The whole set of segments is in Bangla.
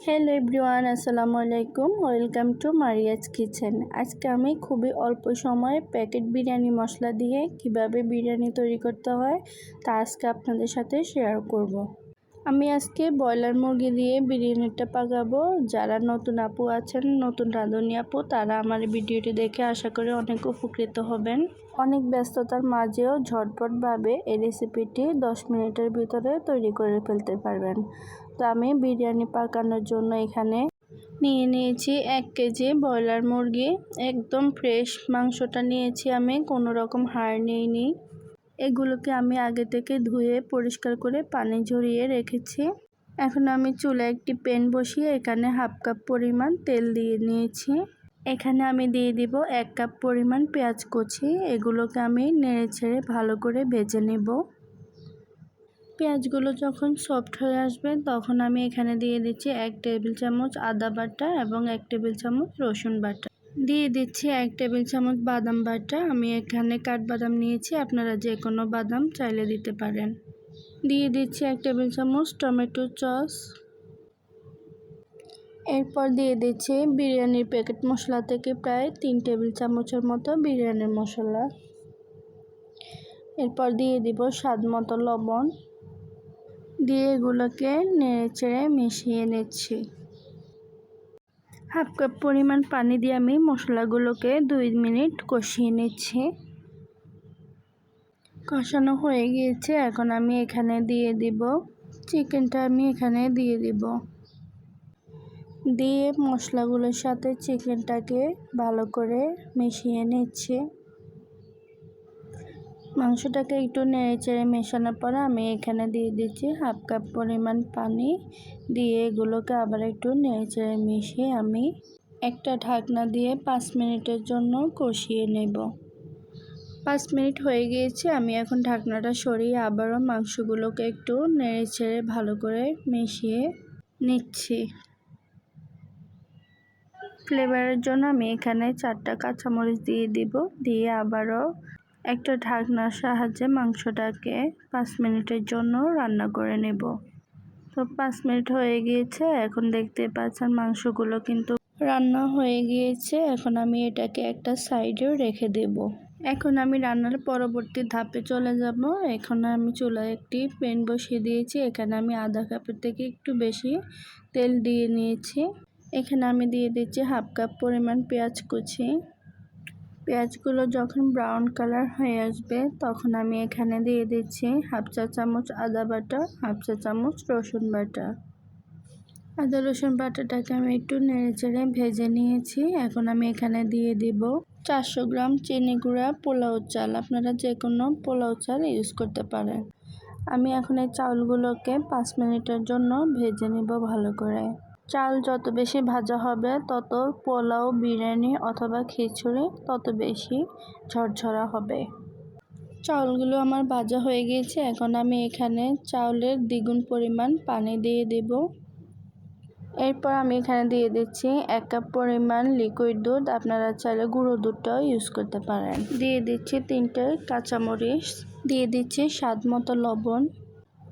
হ্যালো এভরিওয়ান, আসসালামু আলাইকুম ওয়েলকাম টু মারিয়াজ কিচেন আজকে আমি খুবই অল্প সময়ে প্যাকেট বিরিয়ানি মশলা দিয়ে কীভাবে বিরিয়ানি তৈরি করতে হয় তা আজকে আপনাদের সাথে শেয়ার করব। আমি আজকে ব্রয়লার মুরগি দিয়ে বিরিয়ানিটা পাকাবো। যারা নতুন আপু আছেন, নতুন রাঁধুনি আপু, তারা আমার ভিডিওটি দেখে আশা করি অনেক উপকৃত হবেন। অনেক ব্যস্ততার মাঝেও ঝটপটভাবে এই রেসিপিটি 10 মিনিটের ভিতরে তৈরি করে ফেলতে পারবেন। তো আমি বিরিয়ানি পাকানোর জন্য এখানে নিয়ে নিয়েছি এক কেজি ব্রয়লার মুরগি। একদম ফ্রেশ মাংসটা নিয়েছি আমি, কোনো রকম হাড় নিইনি। এগুলোকে আমি আগে থেকে ধুয়ে পরিষ্কার করে পানি ঝরিয়ে রেখেছি। এখন আমি চুলে একটি প্যান বসিয়ে এখানে হাফ কাপ পরিমাণ তেল দিয়ে নিয়েছি। এখানে আমি দিয়ে দিব এক কাপ পরিমাণ পেঁয়াজ কুচি। এগুলোকে আমি নেড়ে ছেড়ে ভালো করে ভেজে নেব। পেঁয়াজগুলো যখন সফট হয়ে আসবে, তখন আমি এখানে দিয়ে দিচ্ছি এক টেবিল চামচ আদা বাটা এবং এক টেবিল চামচ রসুন বাটা। দিয়ে দিচ্ছি এক টেবিল চামচ বাদাম বাটা। আমি এখানে কাঠবাদাম নিয়েছি, আপনারা যে কোনো বাদাম চাইলে দিতে পারেন। দিয়ে দিচ্ছি এক টেবিল চামচ টমেটো সস। এরপর দিয়ে দিচ্ছি বিরিয়ানির প্যাকেট মশলা থেকে প্রায় তিন টেবিল চামচের মতো বিরিয়ানির মশলা। এরপর দিয়ে দিব স্বাদ মতো লবণ। দিয়ে এগুলোকে নেড়ে চেড়ে মিশিয়ে নিচ্ছি। হাফ কাপ পরিমাণ পানি দিয়ে আমি মশলাগুলোকে দুই মিনিট কষিয়ে নিচ্ছি। কষানো হয়ে গিয়েছে, এখন আমি এখানে দিয়ে দিব। চিকেনটা আমি এখানে দিয়ে দিব। দিয়ে মশলাগুলোর সাথে চিকেনটাকে ভালো করে মিশিয়ে নিচ্ছি। মাংসটাকে একটু নেড়ে চেড়ে মেশানোর পরে আমি এখানে দিয়ে দিচ্ছি হাফ কাপ পরিমাণ পানি। দিয়ে এগুলোকে আবার একটু নেড়ে চেড়ে মিশিয়ে আমি একটা ঢাকনা দিয়ে পাঁচ মিনিটের জন্য কষিয়ে নেব। পাঁচ মিনিট হয়ে গিয়েছে, আমি এখন ঢাকনাটা সরিয়ে আবারও মাংসগুলোকে একটু নেড়ে ছেড়ে ভালো করে মিশিয়ে নিচ্ছি। ফ্লেভারের জন্য আমি এখানে চারটা কাঁচামরিচ দিয়ে দিব, দিয়ে আবারও একটা ঢাকনার সাহায্যে মাংসটাকে পাঁচ মিনিটের জন্য রান্না করে নেব। তো পাঁচ মিনিট হয়ে গিয়েছে, এখন দেখতে পাচ্ছেন মাংসগুলো কিন্তু রান্না হয়ে গিয়েছে। এখন আমি এটাকে একটা সাইডেও রেখে দেব। এখন আমি রান্নার পরবর্তী ধাপে চলে যাব। এখন আমি চুলায় একটি প্যান বসিয়ে দিয়েছি। এখানে আমি আধা কাপের থেকে একটু বেশি তেল দিয়ে নিয়েছি। এখানে আমি দিয়ে দিচ্ছি হাফ কাপ পরিমাণ পেঁয়াজ কুচি। পেঁয়াজগুলো যখন ব্রাউন কালার হয়ে আসবে, তখন আমি এখানে দিয়ে দিচ্ছি হাফ চা চামচ আদা বাটা, হাফ চা চামচ রসুন বাটা। আদা রসুন বাটাটাকে আমি একটু নেড়ে চেড়ে ভেজে নিয়েছি। এখন আমি এখানে দিয়ে দিব চারশো গ্রাম চিনি গুঁড়া পোলাও চাল। আপনারা যে কোনো পোলাও চাল ইউজ করতে পারেন। আমি এখন এই চাউলগুলোকে পাঁচ মিনিটের জন্য ভেজে নিব ভালো করে। চাল যত বেশি ভাজা হবে, তত পোলাও, বিরিয়ানি অথবা খিচুড়ি তত বেশি ঝরঝরা হবে। চাউলগুলো আমার ভাজা হয়ে গিয়েছে, এখন আমি এখানে চাউলের দ্বিগুণ পরিমাণ পানি দিয়ে দেব। এরপর আমি এখানে দিয়ে দিচ্ছি এক কাপ পরিমাণ লিকুইড দুধ, আপনারা চাইলে গুঁড়ো দুধটাও ইউজ করতে পারেন। দিয়ে দিচ্ছি তিনটে কাঁচামরিচ, দিয়ে দিচ্ছি স্বাদ মতো লবণ।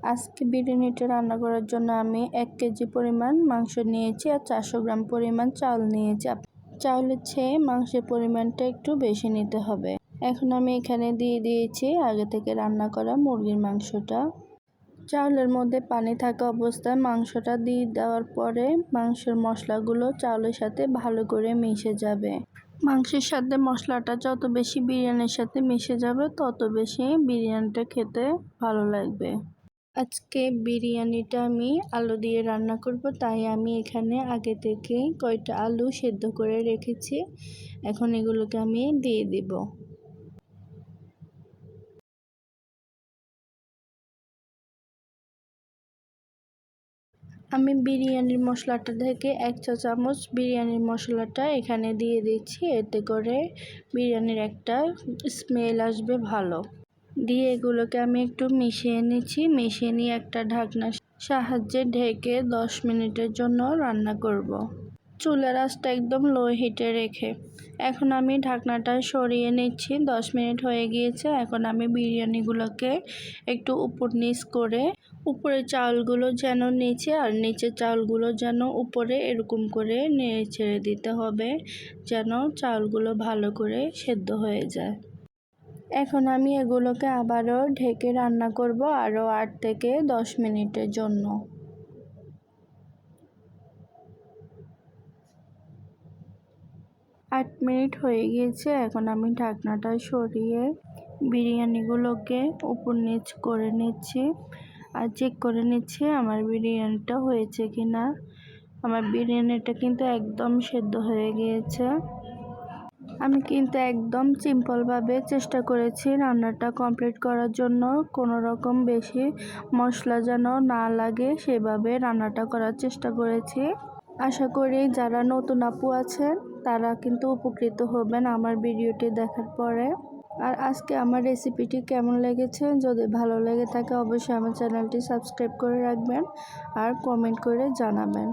আজকে বিরিয়ানিটা রান্না করার জন্য আমি এক কেজি পরিমাণ মাংস নিয়েছি আর চারশো গ্রাম পরিমাণ চাল নিয়েছি। চাউলের চেয়ে মাংসের পরিমাণটা একটু বেশি নিতে হবে। এখন আমি এখানে দিয়ে দিয়েছি আগে থেকে রান্না করা মুরগির মাংসটা। চাউলের মধ্যে পানি থাকা অবস্থায় মাংসটা দিয়ে দেওয়ার পরে মাংসের মশলাগুলো চাউলের সাথে ভালো করে মিশে যাবে। মাংসের সাথে মশলাটা যত বেশি বিরিয়ানির সাথে মিশে যাবে, তত বেশি বিরিয়ানিটা খেতে ভালো লাগবে। আজকে বিরিয়ানিটা আমি আলু দিয়ে রান্না করব, তাই আমি এখানে আগে থেকে কয়টা আলু সেদ্ধ করে রেখেছি। এখন এগুলোকে আমি দিয়ে দিব। আমি বিরিয়ানির মশলাটা থেকে এক চা চামচ বিরিয়ানির মশলাটা এখানে দিয়ে দিচ্ছি, এতে করে বিরিয়ানির একটা স্মেল আসবে ভালো। দিয়ে এগুলোকে আমি একটু মিশিয়ে নিচ্ছি। মিশিয়ে নিয়ে একটা ঢাকনার সাহায্যে ঢেকে দশ মিনিটের জন্য রান্না করব। চুলার আঁচটা একদম লো হিটে রেখে এখন আমি ঢাকনাটা সরিয়ে নিচ্ছি। দশ মিনিট হয়ে গিয়েছে। এখন আমি বিরিয়ানিগুলোকে একটু উপর নিচ করে উপরে চাউলগুলো যেন নিচে আর নিচের চাউলগুলো যেন উপরে এরকম করে নেড়ে ছেড়ে দিতে হবে যেন চাউলগুলো ভালো করে সেদ্ধ হয়ে যায়। এখন আমি এগুলোকে আবারও ঢেকে রান্না করব আরও আট থেকে দশ মিনিটের জন্য। আট মিনিট হয়ে গিয়েছে, এখন আমি ঢাকনাটা সরিয়ে বিরিয়ানিগুলোকে উপর নিচ করে নিচ্ছি। আর চেক করে নিচ্ছি আমার বিরিয়ানিটা হয়েছে কি না আমার বিরিয়ানিটা কিন্তু একদম সেদ্ধ হয়ে গিয়েছে। আমি কিন্তু একদম সিম্পলভাবে চেষ্টা করেছি রান্নাটা কমপ্লিট করার জন্য। কোনো রকম বেশি মশলা যেন না লাগে সেভাবে রান্নাটা করার চেষ্টা করেছি। আশা করি যারা নতুন আপু আছেন, তারা কিন্তু উপকৃত হবেন আমার ভিডিওটি দেখার পরে। আর আজকে আমার রেসিপিটি কেমন লেগেছে? যদি ভালো লেগে থাকে, অবশ্যই আমার চ্যানেলটি সাবস্ক্রাইব করে রাখবেন আর কমেন্ট করে জানাবেন।